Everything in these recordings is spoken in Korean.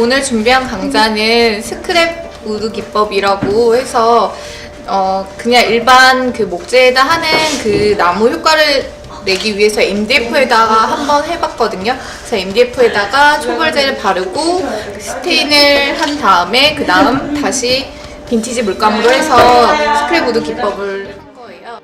오늘 준비한 강좌는 스크랩 우드 기법이라고 해서 어 그냥 일반 그 목재에다 하는 그 나무 효과를 내기 위해서 MDF에다가 한번 해봤거든요. 그래서 MDF에다가 초벌제를 바르고 스테인을 한 다음에 그 다음 다시 빈티지 물감으로 해서 스크랩 우드 기법을 한 거예요.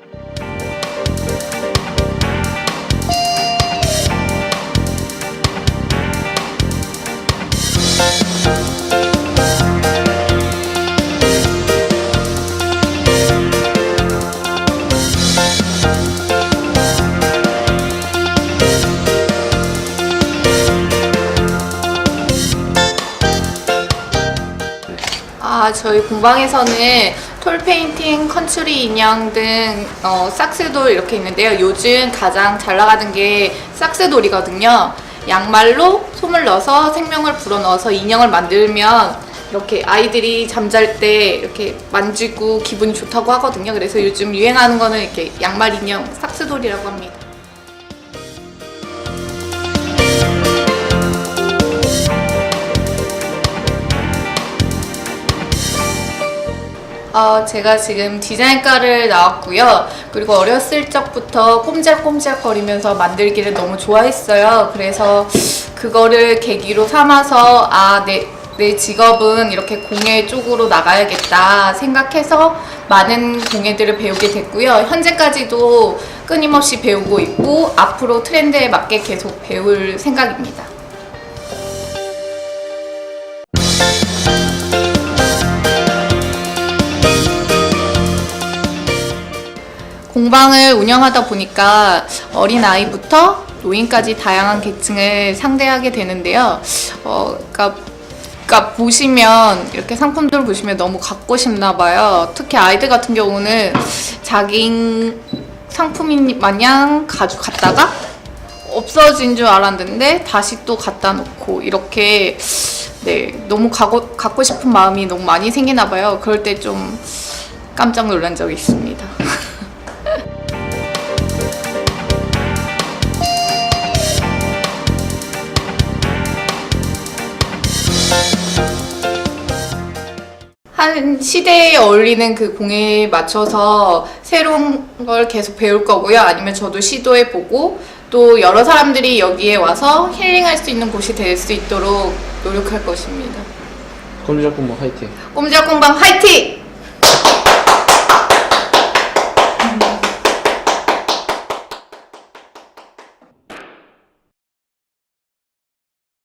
아, 저희 공방에서는 톨 페인팅, 컨츄리 인형 등 어, 삭스돌 이렇게 있는데요. 요즘 가장 잘 나가는 게 삭스돌이거든요. 양말로 솜을 넣어서 생명을 불어넣어서 인형을 만들면 이렇게 아이들이 잠잘 때 이렇게 만지고 기분이 좋다고 하거든요. 그래서 요즘 유행하는 거는 이렇게 양말 인형 삭스돌이라고 합니다. 어, 제가 지금 디자인과를 나왔고요. 그리고 어렸을 적부터 꼼지락꼼지락 거리면서 만들기를 너무 좋아했어요. 그래서 그거를 계기로 삼아서 아, 내, 내 직업은 이렇게 공예 쪽으로 나가야겠다 생각해서 많은 공예들을 배우게 됐고요. 현재까지도 끊임없이 배우고 있고 앞으로 트렌드에 맞게 계속 배울 생각입니다. 공방을 운영하다 보니까 어린 아이부터 노인까지 다양한 계층을 상대하게 되는데요. 어, 그러니까, 그러니까 보시면 이렇게 상품들 보시면 너무 갖고 싶나 봐요. 특히 아이들 같은 경우는 자기 상품인 마냥 가지고 갔다가 없어진 줄 알았는데 다시 또 갖다 놓고 이렇게 네 너무 가고, 갖고 싶은 마음이 너무 많이 생기나 봐요. 그럴 때 좀 깜짝 놀란 적이 있습니다. 한 시대에 어울리는 그 공예에 맞춰서 새로운 걸 계속 배울 거고요. 아니면 저도 시도해 보고 또 여러 사람들이 여기에 와서 힐링할 수 있는 곳이 될 수 있도록 노력할 것입니다. 꼼지락 공방 화이팅! 꼼지락 공방 화이팅!